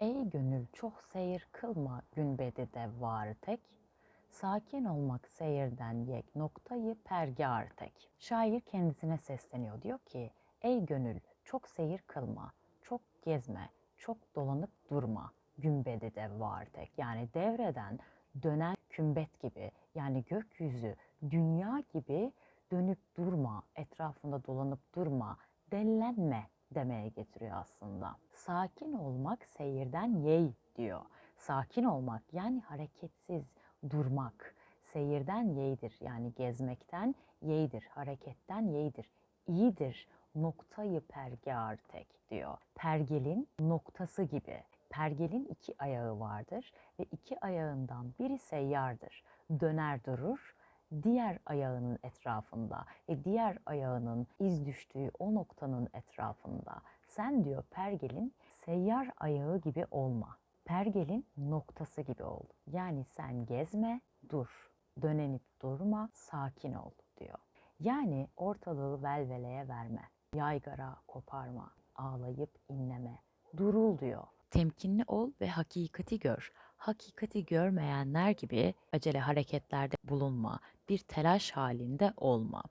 Ey gönül çok seyir kılma günbedide var tek. Sakin olmak seyirden yek noktayı pergar tek. Şair kendisine sesleniyor. Diyor ki ey gönül çok seyir kılma, çok gezme, çok dolanıp durma. Günbedide var tek. Yani devreden dönen kümbet gibi yani gökyüzü, dünya gibi dönüp durma, etrafında dolanıp durma, dellenme demeye getiriyor aslında. Sakin olmak seyirden yey diyor. Sakin olmak yani hareketsiz durmak. Seyirden yeydir yani gezmekten yeydir, hareketten yeydir. İyidir noktayı pergar tek diyor. Pergelin noktası gibi. Pergelin iki ayağı vardır ve iki ayağından biri seyyardır. Döner durur, diğer ayağının etrafında ve diğer ayağının iz düştüğü o noktanın etrafında. Sen diyor pergelin seyyar ayağı gibi olma. Pergelin noktası gibi ol. Yani sen gezme, dur. Dönenip durma, sakin ol diyor. Yani ortalığı velveleye verme. Yaygara koparma, ağlayıp inleme. Durul diyor. Temkinli ol ve hakikati gör. Hakikati görmeyenler gibi acele hareketlerde bulunma, bir telaş halinde olma.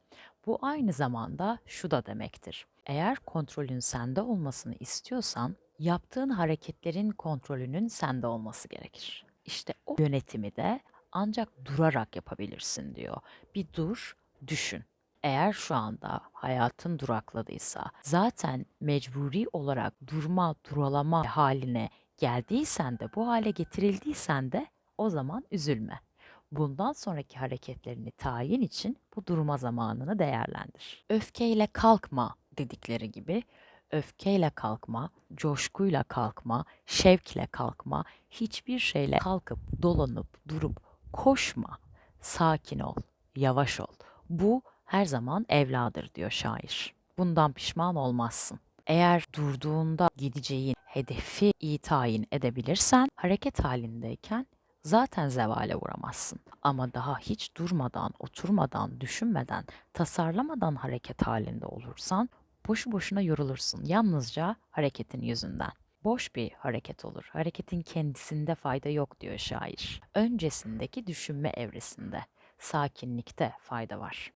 Bu aynı zamanda şu da demektir. Eğer kontrolün sende olmasını istiyorsan, yaptığın hareketlerin kontrolünün sende olması gerekir. İşte o yönetimi de ancak durarak yapabilirsin diyor. Bir dur, düşün. Eğer şu anda hayatın durakladıysa, zaten mecburi olarak durma, duralama haline geldiysen de, bu hale getirildiysen de o zaman üzülme. Bundan sonraki hareketlerini tayin için bu durma zamanını değerlendir. Öfkeyle kalkma dedikleri gibi öfkeyle kalkma, coşkuyla kalkma, şevkle kalkma, hiçbir şeyle kalkıp dolanıp durup koşma. Sakin ol, yavaş ol. Bu her zaman evladır diyor şair. Bundan pişman olmazsın. Eğer durduğunda gideceğin hedefi iyi tayin edebilirsen hareket halindeyken zaten zevale uğramazsın. Ama daha hiç durmadan, oturmadan, düşünmeden, tasarlamadan hareket halinde olursan boşu boşuna yorulursun yalnızca hareketin yüzünden. Boş bir hareket olur. Hareketin kendisinde fayda yok diyor şair. Öncesindeki düşünme evresinde, sakinlikte fayda var.